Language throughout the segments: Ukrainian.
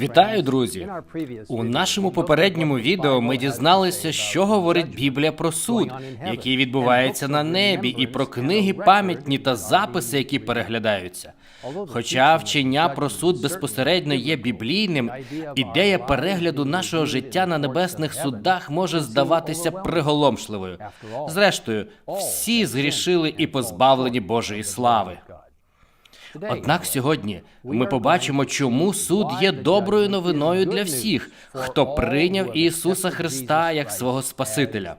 Вітаю, друзі! У нашому попередньому відео ми дізналися, що говорить Біблія про суд, який відбувається на небі, і про книги пам'ятні та записи, які переглядаються. Хоча вчення про суд безпосередньо є біблійним, ідея перегляду нашого життя на небесних судах може здаватися приголомшливою. Зрештою, всі згрішили і позбавлені Божої слави. Однак сьогодні ми побачимо, чому суд є доброю новиною для всіх, хто прийняв Ісуса Христа як свого Спасителя.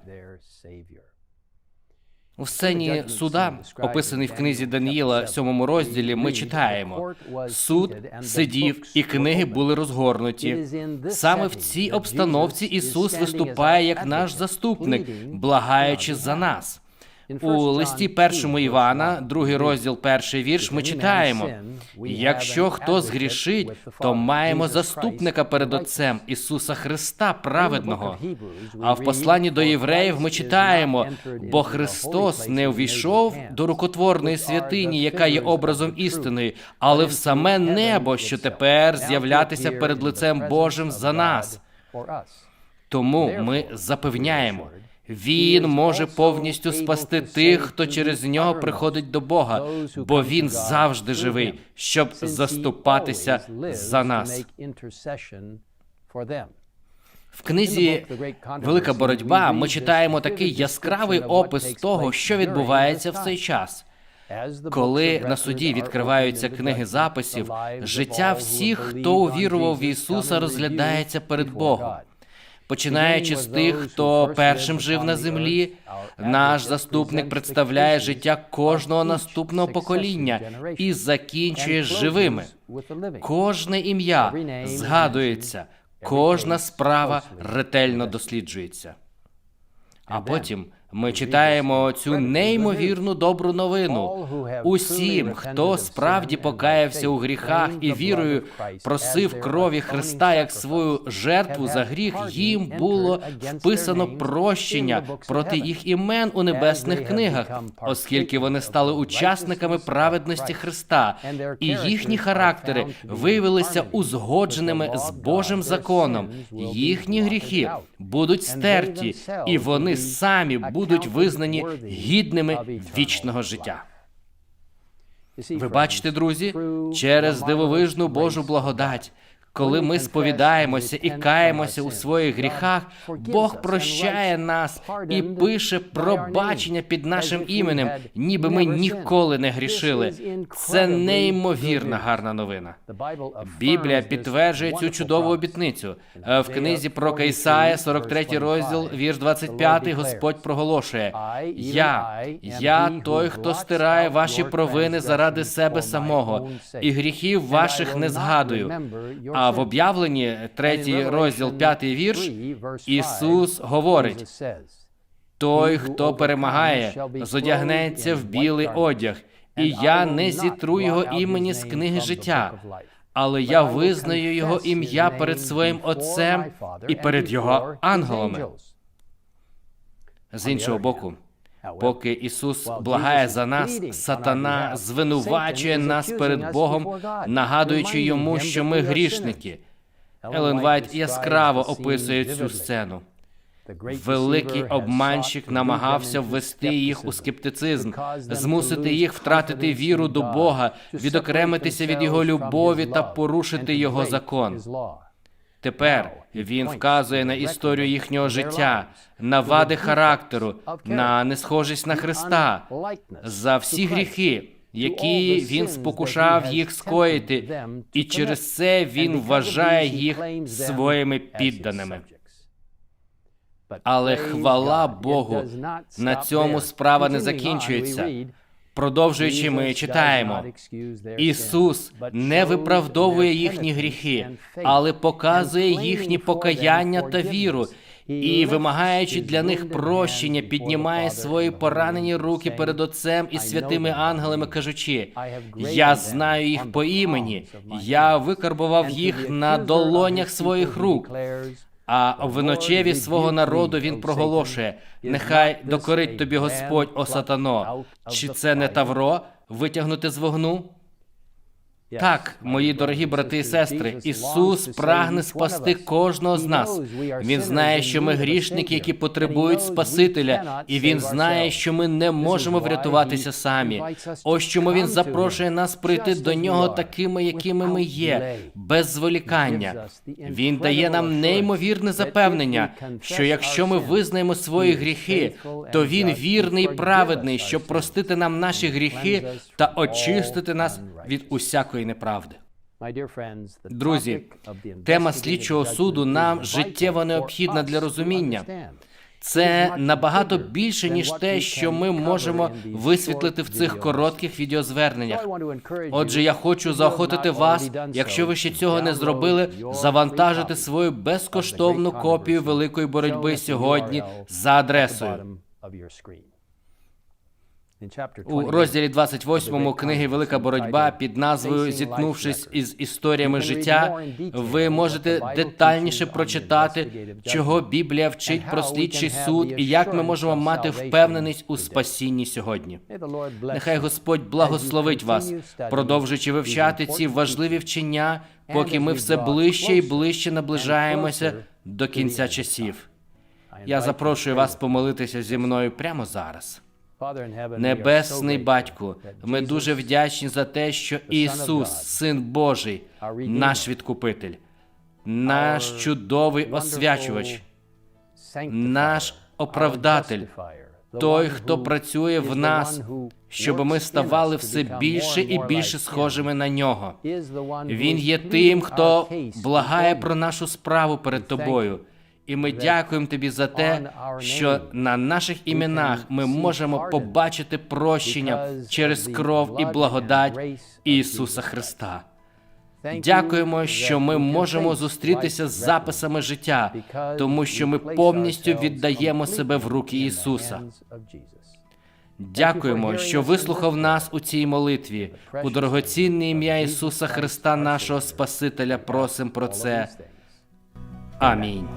У сцені суда, описаній в книзі Даниїла, сьомому розділі, ми читаємо: суд сидів, і книги були розгорнуті. Саме в цій обстановці Ісус виступає як наш заступник, благаючи за нас. У листі першому Івана, другий розділ, перший вірш, ми читаємо: якщо хто згрішить, то маємо заступника перед Отцем Ісуса Христа, праведного. А в посланні до євреїв ми читаємо: бо Христос не увійшов до рукотворної святині, яка є образом істини, але в саме небо, що тепер з'являтися перед лицем Божим за нас. Тому ми запевняємо. Він може повністю спасти тих, хто через нього приходить до Бога, бо він завжди живий, щоб заступатися за нас. В книзі Велика боротьба ми читаємо такий яскравий опис того, що відбувається в цей час. Коли на суді відкриваються книги записів, життя всіх, хто увірував в Ісуса, розглядається перед Богом. Починаючи з тих, хто першим жив на землі, наш заступник представляє життя кожного наступного покоління і закінчує живими. Кожне ім'я згадується, кожна справа ретельно досліджується. А потім ми читаємо цю неймовірну добру новину. Усім, хто справді покаявся у гріхах і вірою просив крові Христа як свою жертву за гріх, їм було вписано прощення проти їх імен у небесних книгах, оскільки вони стали учасниками праведності Христа, і їхні характери виявилися узгодженими з Божим законом. Їхні гріхи будуть стерті, і вони самі будуть визнані гідними вічного життя. Ви бачите, друзі, через дивовижну Божу благодать. Коли ми сповідаємося і каємося у своїх гріхах, Бог прощає нас і пише пробачення під нашим іменем, ніби ми ніколи не грішили. Це неймовірна гарна новина. Біблія підтверджує цю чудову обітницю. В книзі про Кайсая, 43 розділ, вірш 25, Господь проголошує: Я, я той, хто стирає ваші провини заради себе самого, і гріхів ваших не згадую. А в об'явленні, третій розділ, п'ятий вірш, Ісус говорить: той, хто перемагає, зодягнеться в білий одяг, і я не зітру його імені з книги життя, але я визнаю його ім'я перед своїм Отцем і перед його ангелами. З іншого боку. Поки Ісус благає за нас, сатана звинувачує нас перед Богом, нагадуючи йому, що ми грішники. Елен Вайт яскраво описує цю сцену. Великий обманщик намагався ввести їх у скептицизм, змусити їх втратити віру до Бога, відокремитися від його любові та порушити його закон. Тепер він вказує на історію їхнього життя, на вади характеру, на несхожість на Христа, за всі гріхи, які він спокушав їх скоїти, і через це він вважає їх своїми підданими. Але хвала Богу, на цьому справа не закінчується. Продовжуючи, ми читаємо Ісус не виправдовує їхні гріхи, але показує їхні покаяння та віру. І, вимагаючи для них прощення, піднімає свої поранені руки перед Отцем і святими ангелами, кажучи: Я знаю їх по імені, я викарбував їх на долонях своїх рук. А в ночеві свого народу він проголошує: нехай докорить тобі Господь, о сатано. Чи це не тавро витягнути з вогну? Так, мої дорогі брати і сестри, Ісус прагне спасти кожного з нас. Він знає, що ми грішники, які потребують Спасителя, і він знає, що ми не можемо врятуватися самі. Ось чому він запрошує нас прийти до нього такими, якими ми є, без зволікання. Він дає нам неймовірне запевнення, що якщо ми визнаємо свої гріхи, то він вірний і праведний, щоб простити нам наші гріхи та очистити нас від усякої неправди. Друзі, тема слідчого суду нам життєво необхідна для розуміння. Це набагато більше ніж те, що ми можемо висвітлити в цих коротких відеозверненнях. Отже, я хочу заохотити вас, якщо ви ще цього не зробили, завантажити свою безкоштовну копію великої боротьби сьогодні за адресою. У розділі 28 книги Велика боротьба під назвою Зіткнувшись із історіями життя, ви можете детальніше прочитати, чого Біблія вчить про слідчий суд і як ми можемо мати впевненість у спасінні сьогодні. Нехай Господь благословить вас, продовжуючи вивчати ці важливі вчення, поки ми все ближче і ближче наближаємося до кінця часів. Я запрошую вас помолитися зі мною прямо зараз. Небесний батьку, ми дуже вдячні за те, що Ісус, Син Божий, наш відкупитель, наш чудовий освячувач, наш оправдатель, той, хто працює в нас, щоб ми ставали все більше і більше схожими на нього. Він є тим, хто благає про нашу справу перед тобою. І ми дякуємо тобі за те, що на наших іменах ми можемо побачити прощення через кров і благодать Ісуса Христа. Дякуємо, що ми можемо зустрітися з записами життя, тому що ми повністю віддаємо себе в руки Ісуса. Дякуємо, що вислухав нас у цій молитві. У дорогоцінне ім'я Ісуса Христа, нашого Спасителя, просим про це. Амінь.